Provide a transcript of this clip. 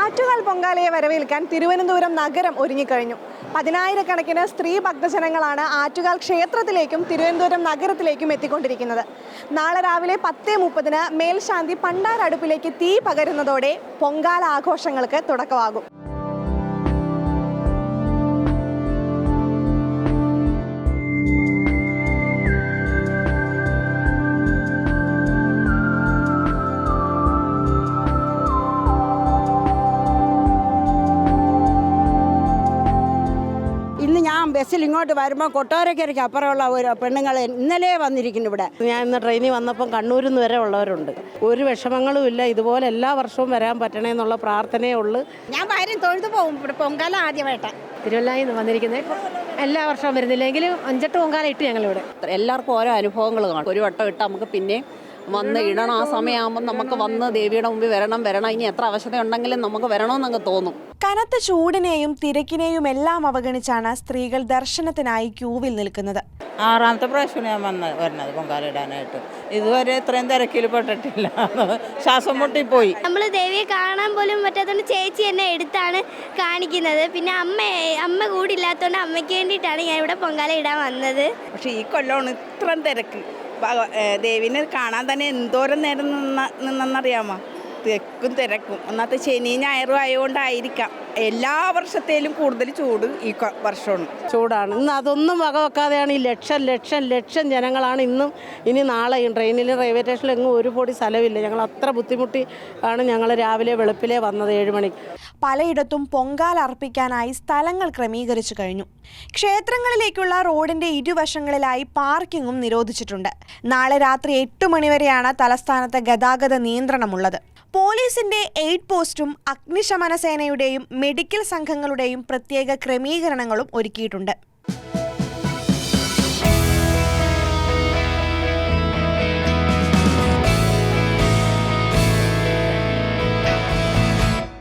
ആറ്റുകാൽ പൊങ്കാലയെ വരവേൽക്കാൻ തിരുവനന്തപുരം നഗരം ഒരുങ്ങിക്കഴിഞ്ഞു. പതിനായിരക്കണക്കിന് സ്ത്രീ ഭക്തജനങ്ങളാണ് ആറ്റുകാൽ ക്ഷേത്രത്തിലേക്കും തിരുവനന്തപുരം നഗരത്തിലേക്കും എത്തിക്കൊണ്ടിരിക്കുന്നത്. നാളെ രാവിലെ പത്ത് മുപ്പതിന് മേൽശാന്തി പണ്ടാരടുപ്പിലേക്ക് തീ പകരുന്നതോടെ പൊങ്കാല ആഘോഷങ്ങൾക്ക് തുടക്കമാകും. ഞാൻ ബസ്സിൽ ഇങ്ങോട്ട് വരുമ്പോൾ കൊട്ടാരക്കരയ്ക്ക് അപ്പുറമുള്ള ഒരു പെണ്ണുങ്ങൾ ഇന്നലെ വന്നിരിക്കുന്നു ഇവിടെ. ഞാൻ ഇന്ന് ട്രെയിനിൽ വന്നപ്പം കണ്ണൂരിൽ നിന്ന് വരെ ഉള്ളവരുണ്ട്. ഒരു വിഷമങ്ങളും ഇല്ല. ഇതുപോലെ എല്ലാ വർഷവും വരാൻ പറ്റണേ എന്നുള്ള പ്രാർത്ഥനയേ ഉള്ളൂ. ഞാൻ വരും തൊഴുതു പോകും ഇവിടെ പൊങ്കാല ആദ്യമായിട്ടാണ് തിരുവല്ലായി വന്നിരിക്കുന്നത് എല്ലാ വർഷവും വരുന്നില്ലെങ്കിലും അഞ്ചെട്ട് പൊങ്കാല ഇട്ട് ഞങ്ങളിവിടെ. എല്ലാവർക്കും ഓരോ അനുഭവങ്ങൾ കാണും. ഒരു വട്ടം ഇട്ട് നമുക്ക് പിന്നെ വന്ന് ഇടണം. ആ സമയമാകുമ്പോൾ നമുക്ക് വന്ന് ദേവിയുടെ മുമ്പിൽ വരണം വരണം. ഇനി എത്ര അവശത ഉണ്ടെങ്കിലും നമുക്ക് വരണമെന്നങ്ങ് തോന്നും. കനത്ത ചൂടിനെയും തിരക്കിനെയും എല്ലാം അവഗണിച്ചാണ് സ്ത്രീകൾ ദർശനത്തിനായി ക്യൂവിൽ നിൽക്കുന്നത്. ആറാമത്തെ പ്രാവശ്യം ഞാൻ വന്ന വരുന്നത് പൊങ്കാലിടാനായിട്ട് ഇതുവരെ ഇത്രയും തിരക്കിൽ പെട്ടിട്ടില്ല. ശ്വാസം മുട്ടിപ്പോയി. നമ്മൾ ദേവിയെ കാണാൻ പോലും പറ്റാത്തതുകൊണ്ട് ചേച്ചി എന്നെ എടുത്താണ് കാണിക്കുന്നത്. പിന്നെ അമ്മ അമ്മ കൂടി ഇല്ലാത്തതുകൊണ്ട് അമ്മയ്ക്ക് വേണ്ടിയിട്ടാണ് ഞാൻ ഇവിടെ പൊങ്കാല ഇടാൻ വന്നത്. പക്ഷേ ഈ കൊല്ലമാണ് ഇത്രയും തിരക്ക്. ദേവിനെ കാണാൻ തന്നെ എന്തോരം നേരം നിന്ന നിന്നെന്നറിയാമോ? തിരക്കും തിരക്കും. ഒന്നാമത്തെ ശനി ഞായറും ആയതുകൊണ്ടായിരിക്കാം എല്ലാ വർഷത്തേലും കൂടുതൽ ചൂട് ഈ വർഷമാണ്. ചൂടാണ്. ഇന്ന് അതൊന്നും വക വെക്കാതെയാണ് ഈ ലക്ഷം ലക്ഷം ലക്ഷം ജനങ്ങളാണ് ഇന്നും ഇനി നാളെയും ട്രെയിനിലും റെയിൽവേ സ്റ്റേഷനിലും എങ്ങും ഒരു പൊടി സ്ഥലമില്ല ഞങ്ങൾ അത്ര ബുദ്ധിമുട്ടി ആണ് ഞങ്ങൾ രാവിലെ വെളുപ്പിലേ വന്നത് ഏഴ് മണിക്ക് പലയിടത്തും പൊങ്കാല അർപ്പിക്കാനായി സ്ഥലങ്ങൾ ക്രമീകരിച്ചു കഴിഞ്ഞു. ക്ഷേത്രങ്ങളിലേക്കുള്ള റോഡിന്റെ ഇരുവശങ്ങളിലായി പാർക്കിങ്ങും നിരോധിച്ചിട്ടുണ്ട്. നാളെ രാത്രി എട്ട് മണിവരെയാണ് തലസ്ഥാനത്ത് ഗതാഗത നിയന്ത്രണമുള്ളത്. പോലീസിന്റെ എയ്ഡ് പോസ്റ്റും അഗ്നിശമന സേനയുടെയും മെഡിക്കൽ സംഘങ്ങളുടെയും പ്രത്യേക ക്രമീകരണങ്ങളും ഒരുക്കിയിട്ടുണ്ട്.